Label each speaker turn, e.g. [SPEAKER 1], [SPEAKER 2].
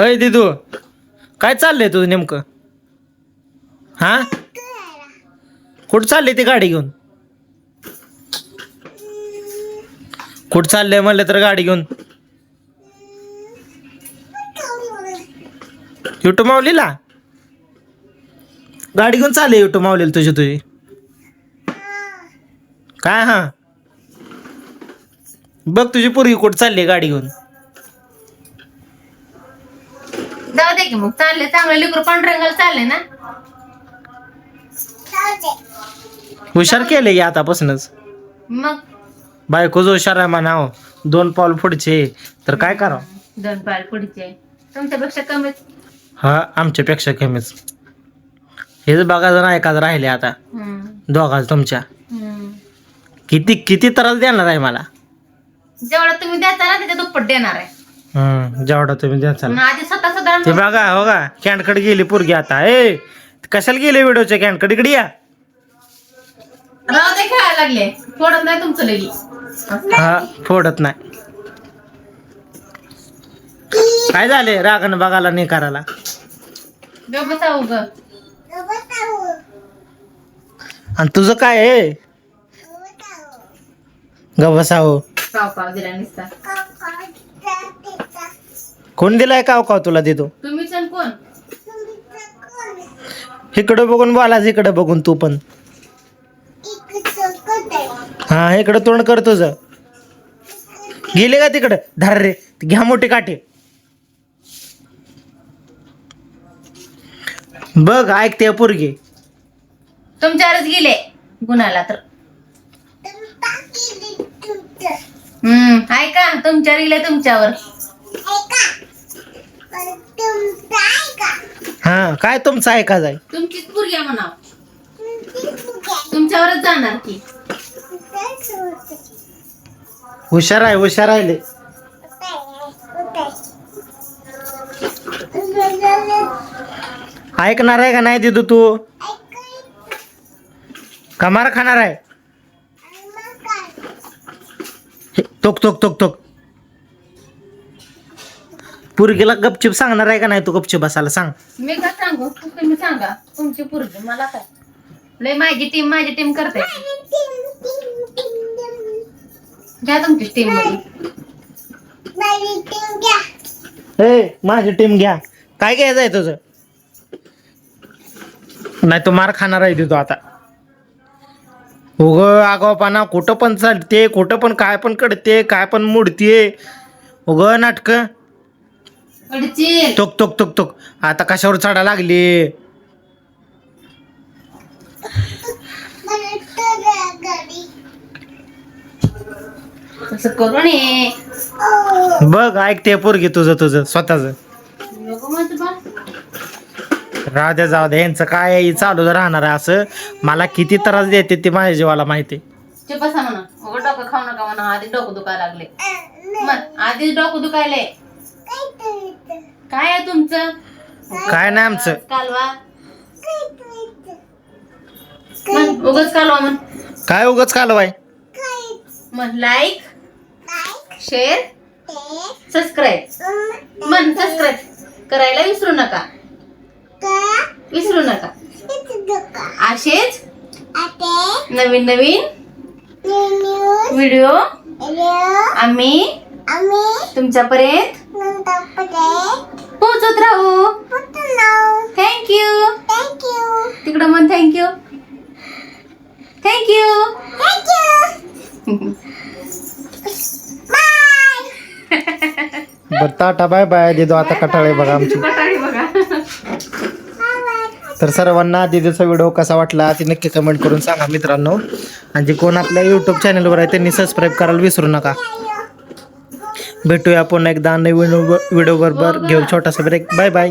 [SPEAKER 1] अय दिदू काय चाललंय तुझं नेमकं? हा? कुठं चालली ती गाडी घेऊन? कुठं चाललंय म्हणलं तर गाडी घेऊन? युटू माऊलीला? गाडी घेऊन चालले युटू माऊलीला तुझी तुझी? काय हा? बघ तुझी पूर्वी कुठं चालली गाडी घेऊन?
[SPEAKER 2] की मग चालले चांगलं लिकरू पांढरंगाला चालले ना?
[SPEAKER 1] हुशार केले आतापासूनच.
[SPEAKER 2] मग?
[SPEAKER 1] बायकोच हुशार आहे म्हणाव. दोन पाऊल पुढचे. तर काय करावं?
[SPEAKER 2] दोन पाल पुढचे. तुमच्यापेक्षा कमीच.
[SPEAKER 1] हा आमच्यापेक्षा कमीच. हेच बघायचं नाही एखादं राहिले आता.
[SPEAKER 2] हम्म,
[SPEAKER 1] दोघाच तुमच्या.
[SPEAKER 2] हम्म.
[SPEAKER 1] किती किती त्रास देणार आहे मला?
[SPEAKER 2] जेवढा तुम्ही द्याचा ना त्याच्या दुप्पट देणार आहे.
[SPEAKER 1] हम्म जेवढा तुम्ही द्याचाल
[SPEAKER 2] मग आधी स्वतः
[SPEAKER 1] ते बघा हो का? कॅन्डकडे गेली पोरगी आता. ए कशाला गेली व्हिडिओच्या कॅन्डकडे इकडे या.
[SPEAKER 2] राहू दे खेळायला लागले. फोडत नाही तुमचं लगी
[SPEAKER 1] हा फोडत नाही. काय झाले रागण बघायला नाही करायला?
[SPEAKER 2] गप बसा उग
[SPEAKER 1] आणि तुझं काय आहे? बसाव
[SPEAKER 2] पाव पाव दिला निसता.
[SPEAKER 1] कोण दिलाय काव काव तुला देतो
[SPEAKER 2] कोण?
[SPEAKER 1] इकडं बघून बोलास इकडं बघून तू पण. हा इकडं तोंड कर तुझं. गेले का तिकडं? धर रे घ्या मोठी काठी. बघ ऐकते पोरगी.
[SPEAKER 2] तुमच्यावरच गेले गुणाला तर. हम्म ऐका तुमच्यावर गेले तुमच्यावर.
[SPEAKER 1] हा काय तुमचं ऐका जाय
[SPEAKER 2] तुमचीच पुरग्या म्हणा तुमच्यावरच जाणार की.
[SPEAKER 1] हुशार आहे हुशार राहिले ऐकणार आहे का नाही दिदू तू? कमार खाणार आहे? तोक तोक तोक तोक पुरगीला गपचिप सांगणार आहे का नाही तू गपचिप बसायला सांग.
[SPEAKER 2] मी का सांगू? तुम्ही सांगा. तुमची पुरगी मला काय? लय माझी टीम माझी टीम करते. घ्या तुमची टीम
[SPEAKER 1] ए माझी टीम घ्या. काय घ्यायचं आहे तुझं? नाही तू मार खाणार आहे तिथं आता. उग आगावपणा कुठं पण चालते कुठं पण काय पण कडते काय पण मुडते उग नाटक. तोक तोक तोक तोक आता कशावर चढा लागली?
[SPEAKER 2] असं करू नये.
[SPEAKER 1] बघ ऐकते पोरगी तुझं तुझं स्वतःच.
[SPEAKER 2] नको म्हणतो बा.
[SPEAKER 1] राहू द्या जाऊ द्या यांचं काय आहे, चालू राहणार आहे असं. मला किती त्रास देते ते माझ्या जीवाला माहिती
[SPEAKER 2] बसा म्हणा डोकं खाऊ नका म्हणा. आधी डोकं दुखायला लागले. मग आधीच डोकं दुखायले. काय आहे तुमचं?
[SPEAKER 1] काय नाही आमचं.
[SPEAKER 2] कालवा. म्हण उगच कालवा म्हण.
[SPEAKER 1] काय उगच कालवाय
[SPEAKER 2] म्हण लाईक शेअर सबस्क्राईब म्हण सबस्क्राईब करायला विसरू नका. विसरू नका. असेच नवीन नवीन व्हिडिओ आम्ही तुमच्यापर्यंत
[SPEAKER 1] बर टाटा बाय बाय दिदो आता कटाळे बघा आमची.
[SPEAKER 2] बघा.
[SPEAKER 1] तर सर्वांना दिदीचा व्हिडिओ कसा वाटला ते नक्की कमेंट करून सांगा मित्रांनो. आणि जे कोण आपल्या यूट्यूब चॅनलवर आहे त्यांनी सबस्क्राईब करायला विसरू नका. भेटूया पुन्हा एकदा नवीन व्हिडिओ बरोबर घेऊ छोटासा ब्रेक बाय बाय